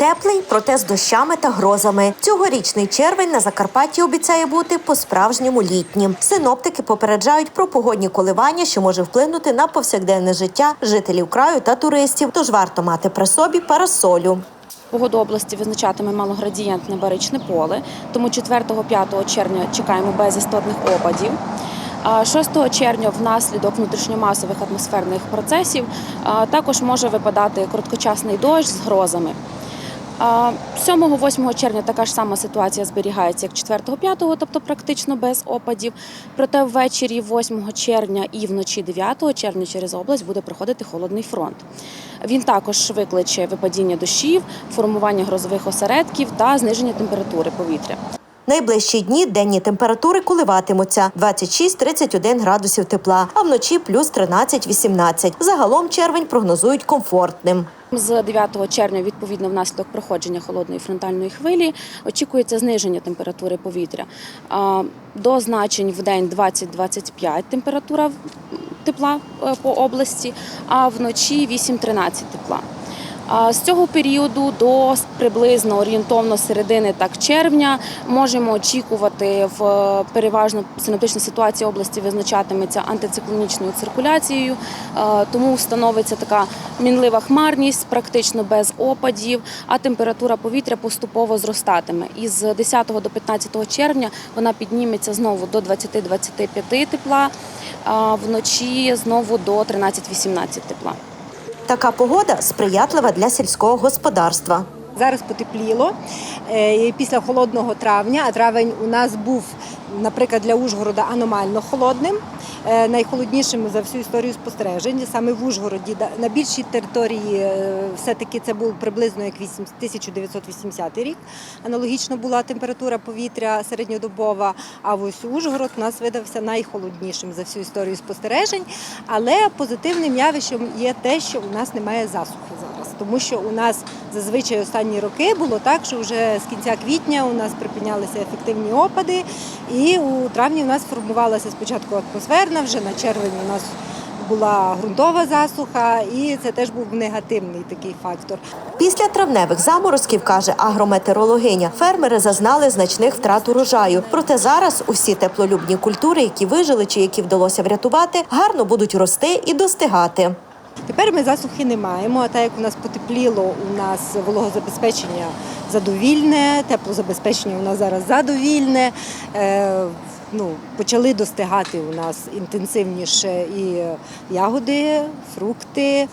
Теплий, проте з дощами та грозами. Цьогорічний червень на Закарпатті обіцяє бути по-справжньому літнім. Синоптики попереджають про погодні коливання, що може вплинути на повсякденне життя жителів краю та туристів. Тож варто мати при собі парасолю. Погоду області визначатиме малоградієнтне баричне поле, тому 4-5 червня чекаємо без істотних опадів. 6 червня внаслідок внутрішньомасових атмосферних процесів також може випадати короткочасний дощ з грозами. А 7-8 червня така ж сама ситуація зберігається, як 4-5, тобто практично без опадів. Проте ввечері 8 червня і вночі 9 червня через область буде проходити холодний фронт. Він також викличе випадіння дощів, формування грозових осередків та зниження температури повітря. Найближчі дні денні температури коливатимуться 26-31 градусів тепла, а вночі плюс 13-18. Загалом червень прогнозують комфортним. З 9 червня, відповідно, внаслідок проходження холодної фронтальної хвилі, очікується зниження температури повітря. До значень в день 20-25 температура тепла е, по області, а вночі 8-13 тепла. З цього періоду до приблизно орієнтовно середини так червня можемо очікувати в е, переважно синоптична ситуація області визначатиметься антициклонічною циркуляцією, е, тому встановиться така мінлива хмарність, практично без опадів, а температура повітря поступово зростатиме. Із 10 до 15 червня вона підніметься знову до 20-25 тепла, а вночі знову до 13-18 тепла. Така погода сприятлива для сільського господарства. Зараз потепліло е, після холодного травня, а травень у нас був, наприклад, для Ужгорода аномально холодним, е, найхолоднішим за всю історію спостережень. Саме в Ужгороді на більшій території е, все-таки це був приблизно як 8 1980 рік. Аналогічно була температура повітря середньодобова. А ось Ужгород у нас видався найхолоднішим за всю історію спостережень. Але позитивним явищем є те, що у нас немає засухи зараз, тому що у нас зазвичай останні роки було так, що вже з кінця квітня у нас припинялися ефективні опади, і у травні у нас формувалася спочатку атмосферна, вже на червень у нас була ґрунтова засуха, і це теж був негативний такий фактор. Після травневих заморозків, каже агрометеорологиня, фермери зазнали значних втрат урожаю. Проте зараз усі теплолюбні культури, які вижили чи які вдалося врятувати, гарно будуть рости і достигати. Тепер ми засухи не маємо, а так як у нас потепліло, у нас вологозабезпечення задовільне, теплозабезпечення у нас зараз задовільне. Е, ну, почали достигати у нас інтенсивніше і ягоди, фрукти.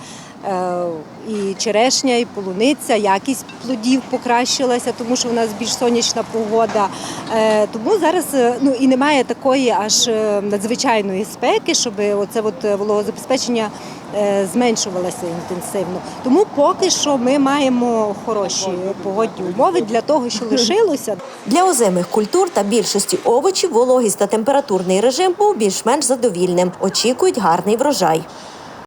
Е, І черешня, і полуниця, якість плодів покращилася, тому що у нас більш сонячна погода. Е, Тому зараз е, ну і немає такої аж надзвичайної спеки, щоб оце от вологозабезпечення зменшувалося інтенсивно. Тому поки що ми маємо хороші погодні умови для того, що лишилося. Для озимих культур та більшості овочів вологість та температурний режим був більш-менш задовільним. Очікують гарний врожай.